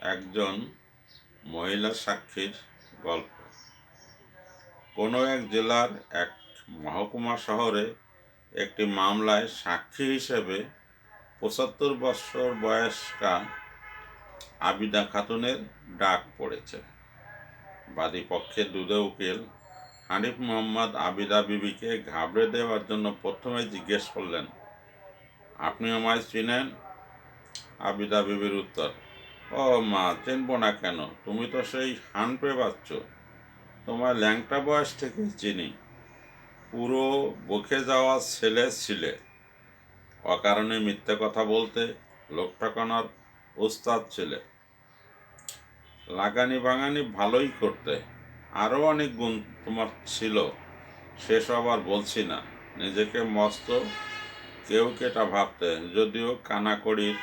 একজন মহিলা সাক্ষীর গল্প। কোনো এক জেলার এক মহকুমা শহরে একটি মামলায় সাক্ষী হিসেবে পঁচাত্তর বছর বয়স্কা আবিদা খাতুনের ডাক পড়েছে। বাদী পক্ষের দুধে উকিল হানিফ মোহাম্মদ আবিদা বিবিকে ঘাবড়ে দেওয়ার জন্য প্রথমে জিজ্ঞেস করলেন, আপনি আমায় চিনেন? আবিদা বিবির উত্তর ও মা, চিনব না কেন? তুমি তো সেই হান পে পাচ্ছ তোমার ল্যাংটা বয়স থেকে চিনি। পুরো বকে যাওয়া ছেলে ছিলে। অকারণে মিথ্যে কথা বলতে লোক ঠকানোর ওস্তাদ ছিলে। লাগানি বাগানি ভালোই করতে। আরও অনেক গুণ তোমার ছিল। সেসব আর বলছি না। নিজেকে মস্ত কেউ কেটা ভাবতে, যদিও কানাকড়ির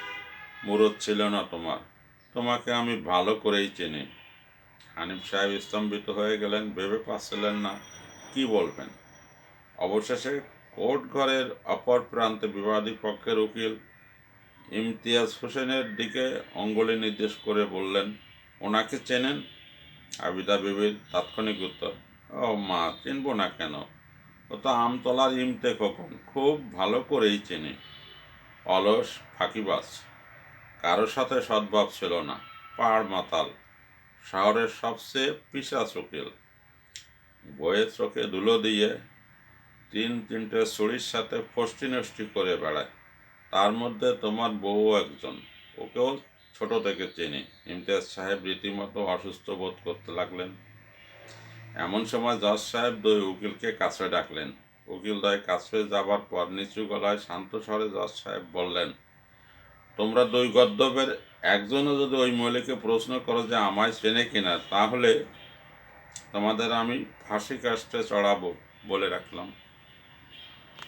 মুরত ছিল না তোমার। তোমাকে আমি ভালো করেই চিনি। হানিফ সাহেব স্তম্ভিত হয়ে গেলেন, ভেবে পাচ্ছিলেন না কি বলবেন। অবশেষে কোর্ট ঘরের অপর প্রান্তে বিবাদী পক্ষের উকিল ইমতিয়াজ হোসেনের দিকে অঙ্গুলি নির্দেশ করে বললেন, ওনাকে চেনেন? আবিদা বিবির তাৎক্ষণিক উত্তর, ও মা, চিনব না কেন? ও তো আমতলার ইমতে খোকন খুব ভালো করেই চিনি। অলস ফাঁকিবাজ। কারোর সাথে সদ্ভাব ছিল না, পাহাড় মাতাল, শহরের সবচেয়ে পিসাচ উকিল। বইয়ের চোখে ধুলো দিয়ে তিন তিনটে চুরির সাথে ফষ্টি নষ্টি করে বেড়ায়। তার মধ্যে তোমার বউ একজন, ওকেও ছোট থেকে চিনি। ইমতিয়াজ সাহেব রীতিমতো অসুস্থ বোধ করতে লাগলেন। এমন সময় জজ সাহেব দুই উকিলকে কাছে ডাকলেন। উকিল দয় কাছে যাবার পর নিচু গলায় শান্ত স্বরে জজ সাহেব বললেন তোমরা দুই গদ্যবের একজনও যদি ওই মহিলাকে প্রশ্ন করো যে আমায় চেনে কিনা, তাহলে তোমাদের আমি ফাঁসি কাস্টে চড়াবো বলে রাখলাম।